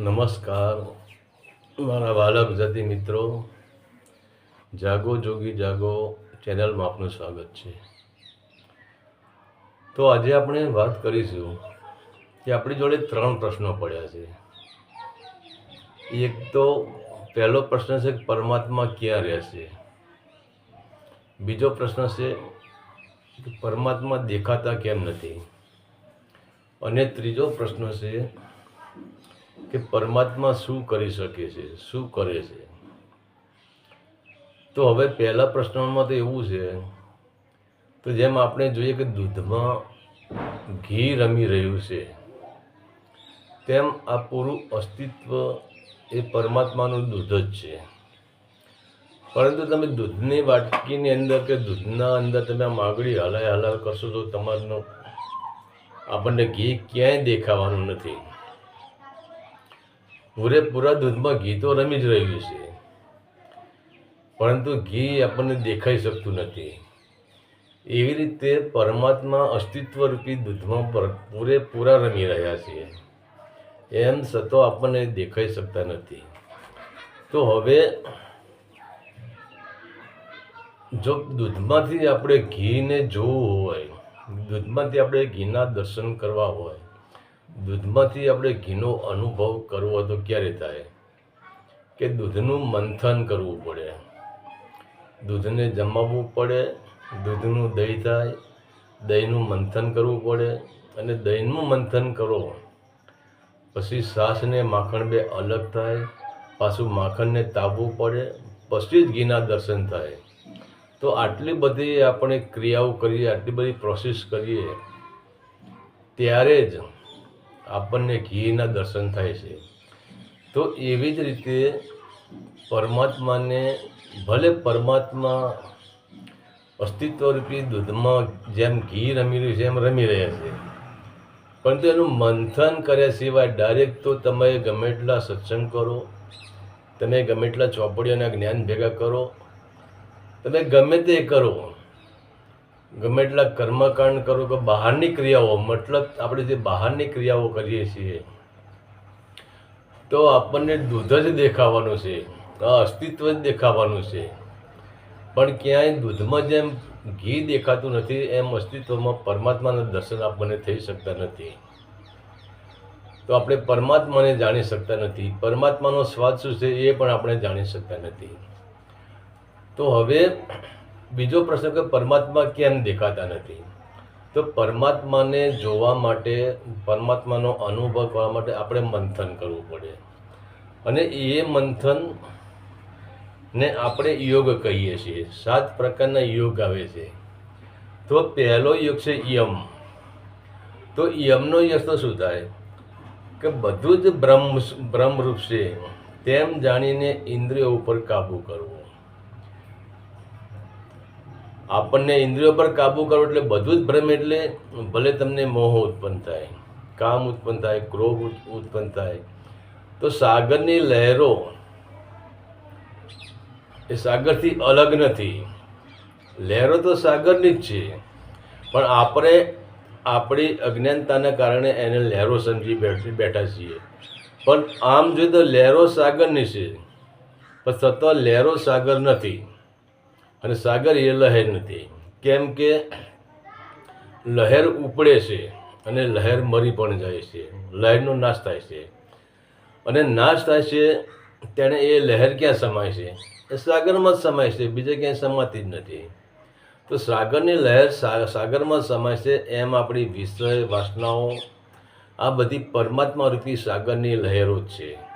નમસ્કાર. મારા વાલા ગુજરાતી મિત્રો, જાગો જોગી જાગો ચેનલમાં આપનું સ્વાગત છે. તો આજે આપણે વાત કરીશું કે આપણી જોડે ત્રણ પ્રશ્નો પડ્યા છે. એક તો પહેલો પ્રશ્ન છે કે પરમાત્મા ક્યાં રહેશે બીજો પ્રશ્ન છે કે પરમાત્મા દેખાતા કેમ નથી? અને ત્રીજો પ્રશ્ન છે કે પરમાત્મા શું કરી શકે છે, શું કરે છે? તો હવે પહેલા પ્રશ્નમાં તો એવું છે તો જેમ આપણે જોઈએ કે દૂધમાં ઘી રમી રહ્યું છે, તેમ આ પૂરું અસ્તિત્વ એ પરમાત્માનું દૂધ જ છે. પરંતુ તમે દૂધની વાટકીની અંદર કે દૂધના અંદર તમે આ માગડી હલાય હલાય કરશો તો તમારનો આપણને ઘી ક્યાંય દેખાવાનું નથી. પૂરેપૂરા દૂધમાં ઘી તો રમી જ રહ્યું છે. પરંતુ ઘી આપણને દેખાઈ શકતું નથી. એવી રીતે પરમાત્મા અસ્તિત્વરૂપી દૂધમાં પર- પૂરેપૂરા રમી રહ્યા છીએ એમ છતાં આપણને દેખાઈ શકતા નથી. તો હવે જો દૂધમાંથી આપણે ઘીને જોવું હોય, દૂધમાંથી આપણે ઘીના દર્શન કરવા હોય દૂધમાંથી આપણે ઘીનો અનુભવ કરવો તો ક્યારે થાય? કે દૂધનું મંથન કરવું પડે. દૂધને જમાવવું પડે, દૂધનું દહીં થાય, દહીંનું મંથન કરવું પડે અને દહીંનું મંથન કરો. પછી સાસને માખણ બે અલગ થાય, પાછું માખણને તાવવું પડે, પછી જ ઘીના દર્શન થાય. તો આટલી બધી આપણે ક્રિયાઓ કરીએ, આટલી બધી પ્રોસેસ કરીએ, ત્યારે જ આપણને ઘીના દર્શન થાય છે. તો એવી જ રીતે પરમાત્માને ભલે પરમાત્મા અસ્તિત્વરૂપી દૂધમાં જેમ ઘી રમી રહ્યું છે, એમ રમી રહ્યા છે. પરંતુ એનું મંથન કર્યા સિવાય ડાયરેક્ટ તો તમે ગમે એટલા સત્સંગ કરો, તમે ગમે એટલા ચોપડીઓના જ્ઞાન ભેગા કરો, તમે ગમે તે કરો. ગમે એટલા કર્મકાંડ કરો કે બહારની ક્રિયાઓ, મતલબ આપણે જે બહારની ક્રિયાઓ કરીએ છીએ, તો આપણને દૂધ જ દેખાવાનું છે અસ્તિત્વ જ દેખાવાનું છે. પણ ક્યાંય દૂધમાં જેમ ઘી દેખાતું નથી, એમ અસ્તિત્વમાં પરમાત્માના દર્શન આપણને થઈ શકતા નથી. તો આપણે પરમાત્માને જાણી શકતા નથી. પરમાત્માનો સ્વાદ શું છે એ પણ આપણે જાણી શકતા નથી. તો હવે બીજો પ્રશ્ન કે પરમાત્મા કેમ દેખાતા નથી? તો પરમાત્માને જોવા માટે, પરમાત્માનો અનુભવ કરવા માટે આપણે મંથન કરવું પડે. અને એ મંથન ને આપણે યોગ કહીએ છીએ. સાત પ્રકારના યોગ આવે છે. તો પહેલો યોગ છે યમ. તો યમનો યશ તો શું થાય? કે બધું જ બ્રહ્મ, બ્રહ્મરૂપ છે. તેમ જાણીને ઇન્દ્રિયો ઉપર કાબૂ કરવો. આપણને ઇન્દ્રિયો પર કાબૂ કરવો એટલે બધું જ ભ્રમ એટલે ભલે તમને મોહ ઉત્પન્ન થાય, કામ ઉત્પન્ન થાય, ક્રોધ ઉત્પન્ન થાય. તો સાગરની લહેરો એ સાગરથી અલગ નથી. લહેરો તો સાગરની જ છે. પણ આપણે આપણી અજ્ઞાનતાના કારણે એને લહેરો સમજી બેઠી, બેઠા છીએ. પણ આમ જોઈએ તો લહેરો સાગરની છે. પણ સતત લહેરો સાગર નથી. અને સાગર એ લહેર નથી. કેમ કે લહેર ઉપડે છે અને લહેર મરી પણ જાય છે. લહેરનો નાશ થાય છે. અને નાશ થાય છે, તેણે એ લહેર ક્યાં સમાય છે? એ સાગરમાં જ સમાય છે, બીજે ક્યાંય સમાતી જ નથી. તો સાગરની લહેર સાગરમાં જ સમાય છે એમ આપણી વિષય વાસનાઓ આ બધી પરમાત્મા રૂપી સાગરની લહેરો જ છે.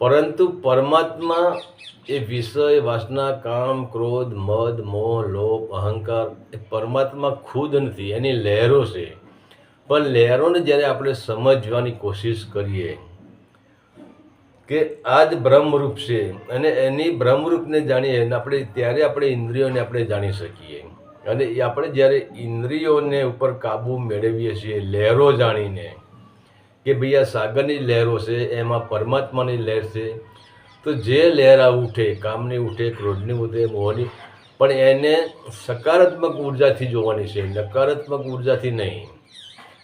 પરંતુ પરમાત્મા એ વિષય, વાસના, કામ, ક્રોધ, મદ, મોહ, લોભ, અહંકાર એ પરમાત્મા ખુદ નથી, એની લહેરો છે. પણ લહેરોને જ્યારે આપણે સમજવાની કોશિશ કરીએ કે આ જ બ્રહ્મરૂપ છે અને એની બ્રહ્મરૂપને જાણીએ અને આપણે ત્યારે આપણે ઇન્દ્રિયોને આપણે જાણી શકીએ. અને આપણે જ્યારે ઇન્દ્રિયોને ઉપર કાબુ મેળવીએ છીએ, લહેરો જાણીને કે ભાઈ આ સાગરની લહેરો છે, એમાં પરમાત્માની લહેર છે. તો જે લહેર આ ઉઠે, કામની ઉઠે, ક્રોધની ઉઠે, મોહની, પણ એને સકારાત્મક ઉર્જાથી જોવાની છે, નકારાત્મક ઉર્જાથી નહીં.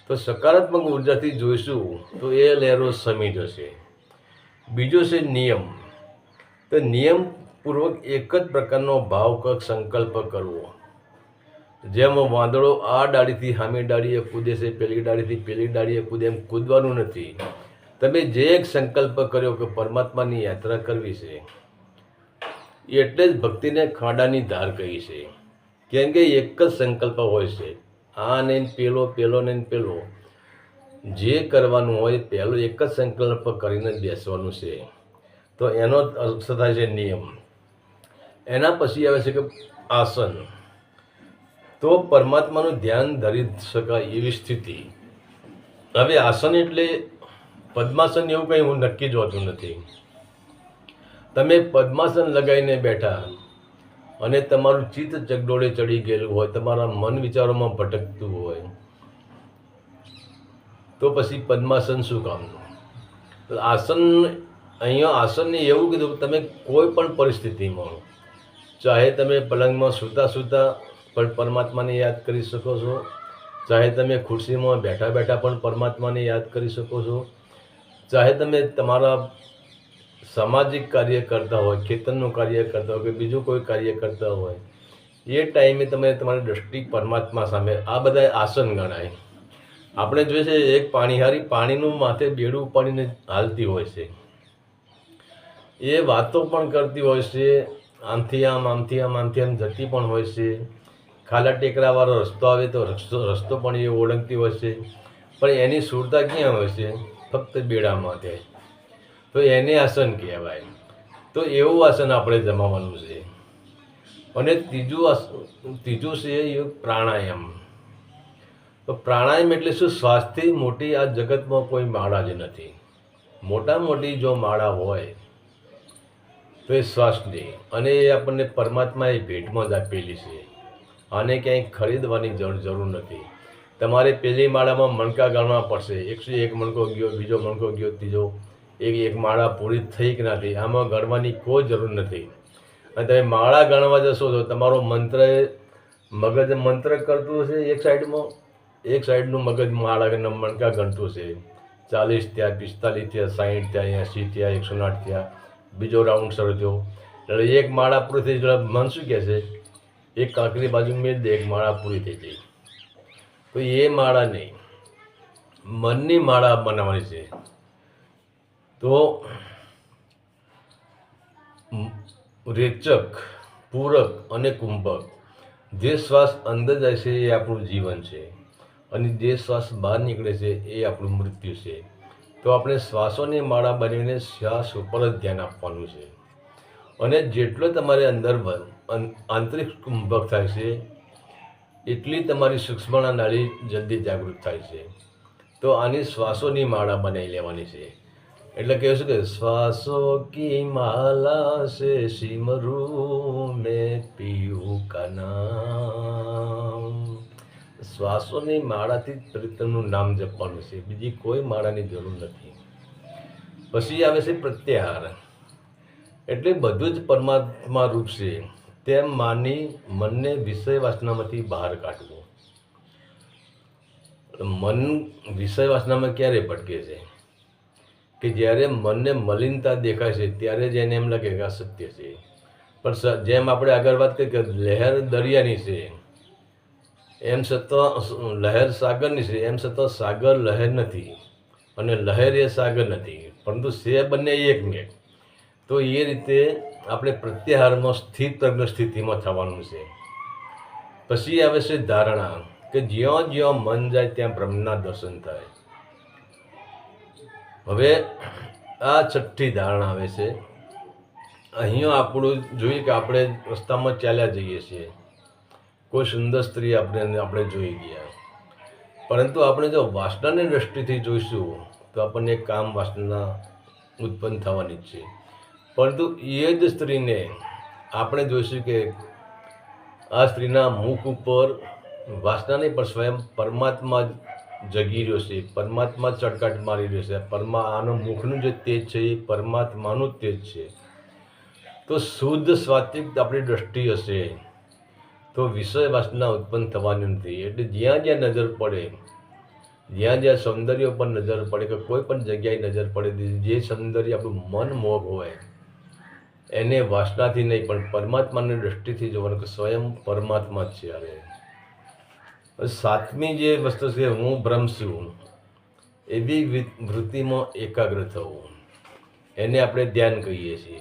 તો સકારાત્મક ઉર્જાથી જોઈશું તો એ લહેરો સમી જશે. બીજો છે નિયમ. તો નિયમપૂર્વક એક જ પ્રકારનો ભાવ સંકલ્પ કરવો. જેમ વાંદળો આ ડાળીથી હામી ડાળીએ કૂદે છે, પેલી ડાળીથી પેલી ડાળીએ કૂદે એમ કૂદવાનું નથી. તમે જે એક સંકલ્પ કર્યો કે પરમાત્માની યાત્રા કરવી છે, એટલે જ ભક્તિને ખાડાની ધાર કહી છે. કેમ કે એક જ સંકલ્પ હોય છે આ ને પેલો પેલો ને પેલો. જે કરવાનું હોય પહેલો એક જ સંકલ્પ કરીને બેસવાનું છે. તો એનો અર્થ થાય છે નિયમ. એના પછી આવે છે કે આસન. તો પરમાત્માનું ધ્યાન ધરી શકાય એવી સ્થિતિ. હવે આસન એટલે પદ્માસન એવું કંઈ હું નક્કી જ હોતું નથી. તમે પદ્માસન લગાવીને બેઠા અને તમારું ચિત્ત ચગડોળે ચડી ગયેલું હોય, તમારા મન વિચારોમાં ભટકતું હોય, તો પછી પદ્માસન શું કામનું આસન, અહીંયા આસનને એવું કીધું તમે કોઈ પણ પરિસ્થિતિમાં, ચાહે તમે પલંગમાં સૂતા સૂતા પણ પરમાત્માને યાદ કરી શકો છો. ચાહે તમે ખુરશીમાં બેઠા બેઠા પણ પરમાત્માને યાદ કરી શકો છો. ચાહે તમે તમારા સામાજિક કાર્ય કરતા હોય, ખેતરનું કાર્ય કરતા હોય કે બીજું કોઈ કાર્ય કરતા હોય, એ ટાઈમે તમે તમારી દ્રષ્ટિ પરમાત્મા સામે આ બધા આસન ગણાય. આપણે જોઈએ છે એક પાણીહારી પાણીનું માથે બેડું ઉપાડીને હાલતી હોય છે. એ વાતો પણ કરતી હોય છે, આમથી આમ આમથી આમ આમથી આમ જતી પણ હોય છે. ખાલા ટેકરાવાળો રસ્તો આવે તો રસ્તો રસ્તો પણ એ ઓળંગતી હોય છે. પણ એની સુરતા ક્યાં હોય છે? ફક્ત બેડામાં થાય. તો એને આસન કહેવાય. તો એવું આસન આપણે જમાવાનું છે. અને ત્રીજું આસન ત્રીજું છે એ પ્રાણાયામ. તો પ્રાણાયામ એટલે શું? શ્વાસથી મોટી આ જગતમાં કોઈ માળા જ નથી. મોટા મોટી જો માળા હોય, તો એ શ્વાસની અને એ આપણને પરમાત્માએ ભેટમાં જ આપેલી છે. આને ક્યાંય ખરીદવાની જરૂર નથી. તમારે પેલી માળામાં મણકા ગણવા પડશે. એકસો એક મણકો ગયો, બીજો મણકો ગયો, ત્રીજો. એક એક માળા પૂરી થઈ કે નથી. આમાં ગણવાની કોઈ જરૂર નથી. અને તમે માળા ગણવા જશો તો તમારો મંત્ર મગજ મંત્ર કરતું હશે એક સાઈડમાં? એક સાઈડનું મગજ માળા મણકા ગણતું છે ચાલીસ થયા, પિસ્તાલીસ થયા સાહીઠ થયા, એંસી થયા, એકસો આઠ થયા. બીજો રાઉન્ડ શરૂ થયો. એટલે એક માળા પૂરી થઈ મન શું કહે છે? એક કાંકરી બાજુ મેં દેખ માળા પૂરી થઈ ગઈ. તો એ માળા નહીં મનની માળા બનાવવાની છે. તો રેચક, પૂરક અને કુંભક જે શ્વાસ અંદર જાય છે એ આપણું જીવન છે અને જે શ્વાસ બહાર નીકળે છે એ આપણું મૃત્યુ છે. તો આપણે શ્વાસોની માળા બનાવીને શ્વાસ ઉપર જ ધ્યાન આપવાનું છે. અને જેટલો તમારે અંદર અન- આંતરિક કુંભક થાય છે, એટલી તમારી સૂક્ષ્મણા નાળી જલ્દી જાગૃત થાય છે. તો આની શ્વાસોની માળા બનાવી લેવાની છે. એટલે કહે છે કે શ્વાસો કી માલા સે સિમરૂ મેં પીયું કા નામ શ્વાસોની માળાથી જ પ્રીતમનું નામ જપવાનું છે. બીજી કોઈ માળાની જરૂર નથી. પછી આવે છે પ્રત્યાહાર. એટલે બધું જ પરમાત્મા રૂપ છે. તેમ માની મનને વિષય વાસનામાંથી બહાર કાઢવું. મન વિષય વાસનામાં ક્યારે ભટકે છે? કે જ્યારે મનને મલિનતા દેખાય છે, ત્યારે જ એને એમ લાગે કે આ સત્ય છે. પણ જેમ આપણે આગળ વાત કરી કે લહેર દરિયાની છે, એમ છતાં લહેર સાગરની છે, એમ છતાં સાગર લહેર નથી અને લહેર એ સાગર નથી. પરંતુ છે બંને એક ને તો એ રીતે આપણે પ્રત્યાહારમાં સ્થિતજ્ઞ સ્થિતિમાં થવાનું છે. પછી આવે છે ધારણા કે જ્યાં જ્યાં મન જાય ત્યાં બ્રહ્મના દર્શન થાય. હવે આ છઠ્ઠી ધારણા આવે છે. અહીંયા આપણું જોઈએ કે આપણે રસ્તામાં ચાલ્યા જઈએ છીએ. કોઈ સુંદર સ્ત્રી આપણે આપણે જોઈ ગયા. પરંતુ આપણે જો વાસનાની દ્રષ્ટિથી જોઈશું, તો આપણને કામ વાસના ઉત્પન્ન થવાની જ છે. પરંતુ એ જ સ્ત્રીને આપણે જોઈશું કે આ સ્ત્રીના મુખ ઉપર વાસના નહીં, પણ સ્વયં પરમાત્મા જગી રહ્યો છે. પરમાત્મા ચડકાટ મારી રહ્યો છે. પરમા, આનું મુખનું જે તેજ છે, એ પરમાત્માનું તેજ છે. તો શુદ્ધ સ્વાત્વિક આપણી દ્રષ્ટિ હશે. તો વિષય વાસના ઉત્પન્ન થવાની નથી. એટલે જ્યાં જ્યાં નજર પડે, જ્યાં જ્યાં સૌંદર્ય પર નજર પડે, કે કોઈ પણ જગ્યાએ નજર પડે, જે સૌંદર્ય આપણું મન મોગ હોય એને વાસનાથી નહીં, પણ પરમાત્માની દ્રષ્ટિથી જોવાનું કે સ્વયં પરમાત્મા જ છે હવે સાતમી જે વસ્તુ છે, હું બ્રહ્મ છું. એવી વૃત્તિમાં એકાગ્ર થવું. એને આપણે ધ્યાન કહીએ છીએ.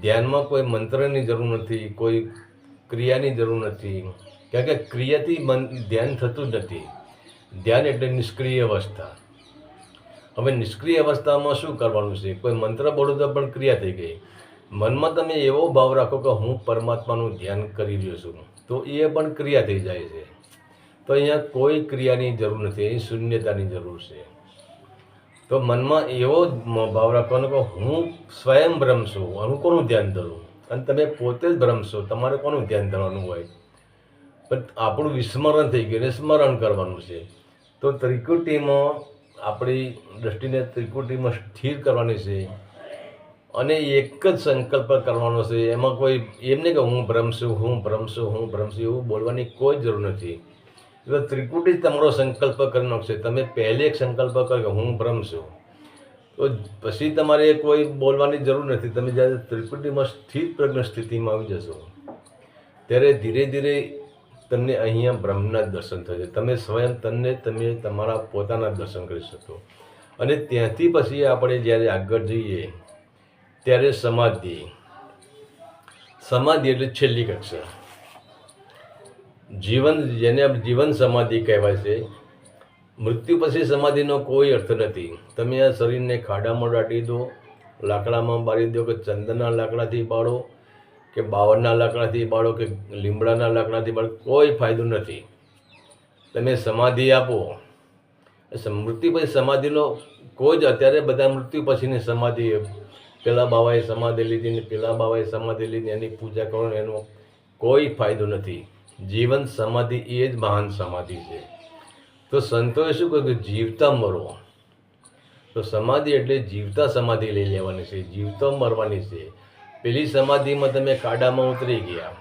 ધ્યાનમાં કોઈ મંત્રની જરૂર નથી, કોઈ ક્રિયાની જરૂર નથી. કારણ કે ક્રિયાથી મન, ધ્યાન થતું જ નથી. ધ્યાન એટલે નિષ્ક્રિય અવસ્થા. હવે નિષ્ક્રિય અવસ્થામાં શું કરવાનું છે? કોઈ મંત્ર બોલો તો પણ ક્રિયા થઈ ગઈ. મનમાં તમે એવો ભાવ રાખો કે હું પરમાત્માનું ધ્યાન કરી રહ્યો છું. તો એ પણ ક્રિયા થઈ જાય છે. તો અહીંયા કોઈ ક્રિયાની જરૂર નથી અહીં શૂન્યતાની જરૂર છે. તો મનમાં એવો ભાવ રાખવાનો કે હું સ્વયં બ્રહ્મ છું, હું કોનું ધ્યાન ધરું? અને તમે પોતે જ બ્રહ્મ છો, તમારે કોનું ધ્યાન ધરવાનું હોય? પણ આપણું વિસ્મરણ થઈ ગયું સ્મરણ કરવાનું છે. તો ત્રિકુટીમાં આપણી દ્રષ્ટિને ત્રિકુટીમાં સ્થિર કરવાની છે. અને એક જ સંકલ્પ કરવાનો છે. એમાં કોઈ એમ નહીં કે હું ભ્રમશું હું ભ્રમશું હું ભ્રમશું એવું બોલવાની કોઈ જરૂર નથી. એટલે ત્રિકુટી તમારો સંકલ્પ કરી નાખશે. તમે પહેલે એક સંકલ્પ કરો કે હું ભ્રમશું તો પછી તમારે કોઈ બોલવાની જરૂર નથી. તમે જ્યારે ત્રિકુટીમાં સ્થિત પ્રજ્ઞ સ્થિતિમાં આવી જશો, ત્યારે ધીરે ધીરે તમને અહીંયા બ્રહ્મના દર્શન થશે. તમે સ્વયં તમને, તમે તમારા પોતાના દર્શન કરી શકો. અને ત્યાંથી પછી આપણે જ્યારે આગળ જઈએ ત્યારે સમાધિ. સમાધિ એટલે છેલ્લી કક્ષા. જીવન, જેને જીવન સમાધિ કહેવાય છે, મૃત્યુ પછી સમાધિનો કોઈ અર્થ નથી. તમે આ શરીરને ખાડામાં દાટી દો, લાકડામાં બાળી દો કે ચંદનના લાકડાથી બાળો, કે બાવળના લાકડાથી બાળો, કે લીમડાના લાકડાથી બાળો, કોઈ ફાયદો નથી. તમે સમાધિ આપો. મૃત્યુ પછી સમાધિનો કોઈ જ, અત્યારે બધા મૃત્યુ પછીની સમાધિ પેલા બાવાએ સમાધિ લીધી ને પેલા બાવાએ સમાધિ લીધી એની પૂજા કરો ને એનો કોઈ ફાયદો નથી. જીવન સમાધિ એ જ મહાન સમાધિ છે. તો સંતોએ શું કહ્યું કે જીવતા મરો. તો સમાધિ એટલે જીવતા સમાધિ લઈ લેવાની છે, જીવતો મરવાની છે. પેલી સમાધિમાં તમે કાડામાં ઉતરી ગયા.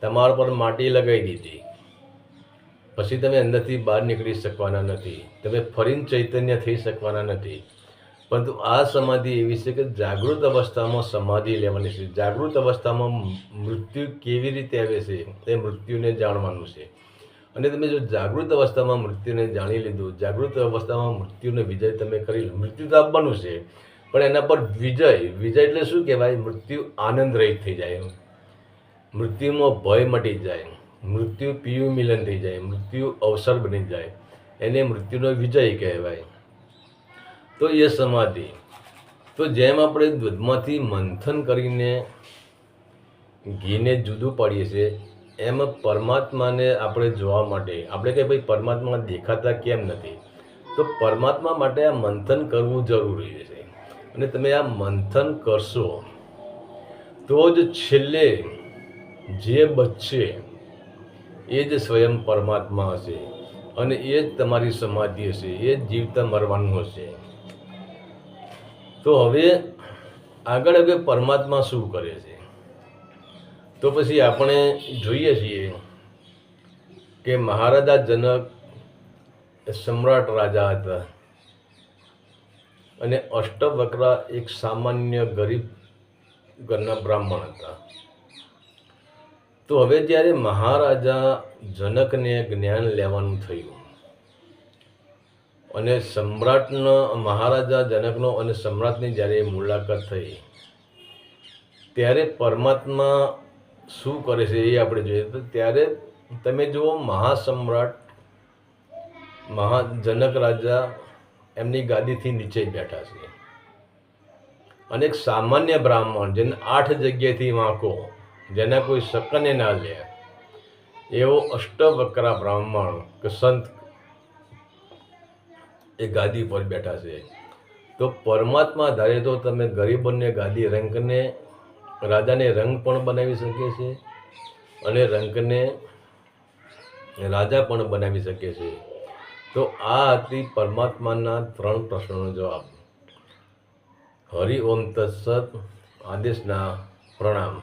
તમારા પર માટી લગાવી દીધી. પછી તમે અંદરથી બહાર નીકળી શકવાના નથી. તમે ફરીને ચૈતન્ય થઈ શકવાના નથી. પરંતુ આ સમાધિ એવી છે કે જાગૃત અવસ્થામાં સમાધિ લેવાની છે. જાગૃત અવસ્થામાં મૃત્યુ કેવી રીતે આવે છે તે મૃત્યુને જાણવાનું છે. અને તમે જો જાગૃત અવસ્થામાં મૃત્યુને જાણી લીધું, જાગૃત અવસ્થામાં મૃત્યુને વિજય તમે કરી લો. મૃત્યુ તો આપવાનું છે, પણ એના પર વિજય વિજય એટલે શું કહેવાય? મૃત્યુ આનંદ રહિત થઈ જાય મૃત્યુમાં ભય મટી જાય, મૃત્યુ પીયુ મિલન થઈ જાય, મૃત્યુ અવસર બની જાય. એને મૃત્યુનો વિજય કહેવાય. તો એ સમાધિ. તો જેમ આપણે દૂધમાંથી મંથન કરીને ઘીને જુદું પાડીએ છીએ, એમ પરમાત્માને આપણે જોવા માટે, આપણે કે ભાઈ પરમાત્મા દેખાતા કેમ નથી? તો પરમાત્મા માટે આ મંથન કરવું જરૂરી છે. અને તમે આ મંથન કરશો, તો જ છેલ્લે જે બચશે, એ જ સ્વયં પરમાત્મા હશે. અને એ જ તમારી સમાધિ હશે, એ જ જીવતા મરવાનું હશે. તો હવે આગળ હવે પરમાત્મા શું કરે છે? તો પછી આપણે જોઈએ છીએ કે મહારાજા જનક સમ્રાટ રાજા હતા. અને અષ્ટવક્રા એક સામાન્ય ગરીબ ઘરના બ્રાહ્મણ હતા. તો હવે જ્યારે મહારાજા જનકને જ્ઞાન લેવાનું થયું અને સમ્રાટનો, મહારાજા જનકનો અને સમ્રાટની જ્યારે મુલાકાત થઈ, ત્યારે પરમાત્મા શું કરે છે એ આપણે જોઈએ. તો ત્યારે તમે જુઓ મહાસમ્રાટ, મહા જનક રાજા એમની ગાદીથી નીચે બેઠા છે. અને એક સામાન્ય બ્રાહ્મણ જેને આઠ જગ્યાએથી વાંકો, જેના કોઈ શકને ના લે, એવો અષ્ટવક્રા બ્રાહ્મણ કે સંત એ ગાદી પર બેઠા છે. તો પરમાત્મા ધારે તો તમે ગરીબોને ગાદી રંગને, રાજાને રંગ પણ બનાવી શકે છે અને રંગને રાજા પણ બનાવી શકે છે. તો આ હતી પરમાત્માના ત્રણ પ્રશ્નોનો જવાબ. હરિ ઓમ તત્સત આદેશના પ્રણામ.